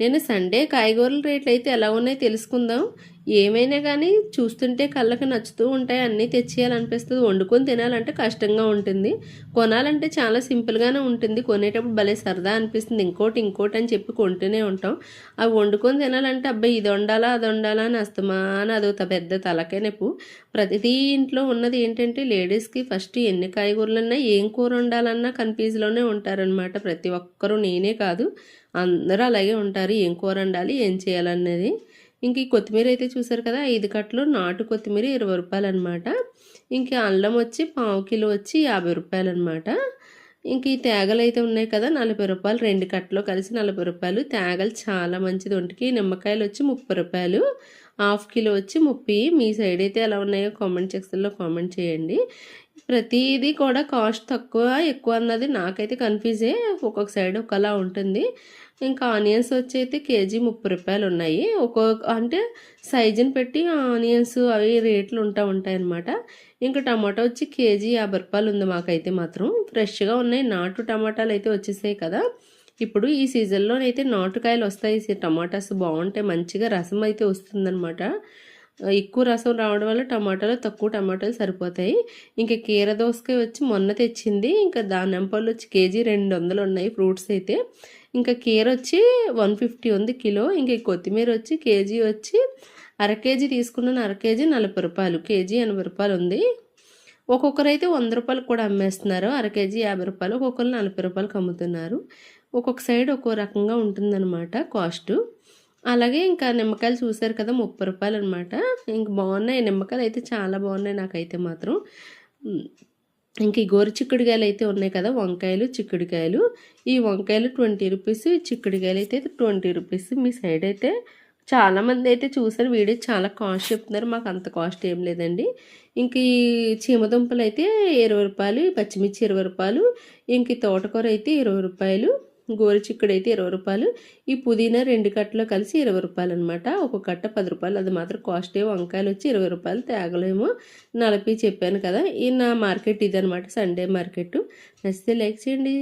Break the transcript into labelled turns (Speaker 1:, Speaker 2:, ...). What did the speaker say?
Speaker 1: నేను సండే కాయగూరల రేట్లు అయితే ఎలా ఉన్నాయో తెలుసుకుందాం. ఏమైనా కానీ చూస్తుంటే కళ్ళకి నచ్చుతూ ఉంటాయి అన్నీ తెచ్చేయాలనిపిస్తుంది. వండుకొని తినాలంటే కష్టంగా ఉంటుంది. కొనాలంటే చాలా సింపుల్గానే ఉంటుంది. కొనేటప్పుడు భలే సరదా అనిపిస్తుంది. ఇంకోటి ఇంకోటి అని చెప్పి కొంటూనే ఉంటాం. అవి వండుకొని తినాలంటే అబ్బాయి ఇది వండాలా అది వండాలా అని అస్తమాన అదొక పెద్ద తలకే నొప్పు. ప్రతిదీ ఇంట్లో ఉన్నది ఏంటంటే లేడీస్కి ఫస్ట్ ఎన్ని కాయగూరలన్నా ఏం కూర వండాలన్నా కన్ఫ్యూజ్లోనే ఉంటారనమాట ప్రతి ఒక్కరూ నేనే కాదు. అందరూ అలాగే ఉంటారు. ఏం కూర వండాలి ఏం చేయాలన్నది. ఇంక ఈ కొత్తిమీర అయితే చూసారు కదా ఐదు కట్టలు నాటు కొత్తిమీర ఇరవై రూపాయలు అనమాట ఇంక అల్లం వచ్చి పావు కిలో వచ్చి యాభై రూపాయలు అనమాట ఇంక ఈ తేగలు అయితే ఉన్నాయి కదా నలభై రూపాయలు రెండు కట్టలు కలిసి నలభై రూపాయలు. తేగలు చాలా మంచిది ఒంటికి నిమ్మకాయలు వచ్చి ముప్పై రూపాయలు హాఫ్ కిలో వచ్చి ముప్పై. మీ సైడ్ అయితే ఎలా ఉన్నాయో కామెంట్ సెక్షన్లో కామెంట్ చేయండి. ప్రతిదీ కూడా కాస్ట్ తక్కువ ఎక్కువ అన్నది నాకైతే కన్ఫ్యూజే ఒక్కొక్క సైడ్ ఒకలా ఉంటుంది. ఇంకా ఆనియన్స్ వచ్చి అయితే కేజీ ముప్పై రూపాయలు ఉన్నాయి. ఒక్కొక్క అంటే సైజుని పెట్టి ఆనియన్స్ అవి రేట్లు ఉంటా ఉంటాయి అన్నమాట. ఇంకా టమాటా వచ్చి కేజీ యాభై రూపాయలు ఉంది మాకైతే మాత్రం. ఫ్రెష్గా ఉన్నాయి. నాటు టమాటాలు అయితే వచ్చేసాయి కదా. ఇప్పుడు ఈ సీజన్లోనైతే నాటుకాయలు వస్తాయి. టమాటాస్ బాగుంటాయి. మంచిగా రసం అయితే వస్తుందన్నమాట. ఎక్కువ రసం రావడం వల్ల టమాటాలు తక్కువ టమాటాలు సరిపోతాయి. ఇంకా కీర దోసకాయ వచ్చి మొన్న తెచ్చింది. ఇంకా దానింపాలు పళ్ళు వచ్చి కేజీ రెండు వందలు ఉన్నాయి ఫ్రూట్స్ అయితే. ఇంకా కీర వచ్చి వన్ ఫిఫ్టీ ఉంది కిలో. ఇంకా కొత్తిమీర వచ్చి కేజీ వచ్చి అర కేజీ తీసుకున్నాను. అర కేజీ నలభై రూపాయలు. కేజీ ఎనభై రూపాయలు ఉంది. ఒక్కొక్కరు అయితే వంద రూపాయలు కూడా అమ్మేస్తున్నారు. అర కేజీ యాభై రూపాయలు. ఒక్కొక్కరు నలభై రూపాయలకు అమ్ముతున్నారు. ఒక్కొక్క సైడ్ ఒక్కో రకంగా ఉంటుందన్నమాట కాస్ట్. అలాగే ఇంకా నిమ్మకాయలు చూసారు కదా ముప్పై రూపాయలు అనమాట ఇంక బాగున్నాయి. నిమ్మకాయలు అయితే చాలా బాగున్నాయి నాకైతే మాత్రం. ఇంక ఈ గోరు చిక్కుడుకాయలు అయితే ఉన్నాయి కదా వంకాయలు చిక్కుడుకాయలు. ఈ వంకాయలు ట్వంటీ రూపీస్ ఈ చిక్కుడుకాయలు అయితే ట్వంటీ రూపీస్. మీ సైడ్ అయితే చాలామంది అయితే చూసారు. వీడియో చాలా కాస్ట్ చెప్తున్నారు. మాకు అంత కాస్ట్ ఏం లేదండి. ఇంక ఈ చీమదుంపలు అయితే ఇరవై రూపాయలు పచ్చిమిర్చి ఇరవై రూపాయలు. ఇంక తోటకూర అయితే ఇరవై రూపాయలు. గోరు చిక్కుడు అయితే ఇరవై రూపాయలు. ఈ పుదీనా రెండు కట్టలు కలిసి ఇరవై రూపాయలు అనమాట ఒక కట్ట పది రూపాయలు. అది మాత్రం కాస్ట్ ఏమో వంకాయలు వచ్చి ఇరవై రూపాయలు. తేగలేమో నలభై చెప్పాను కదా. ఈ నా మార్కెట్ ఇదనమాట. సండే మార్కెట్ నచ్చితే లైక్ చేయండి.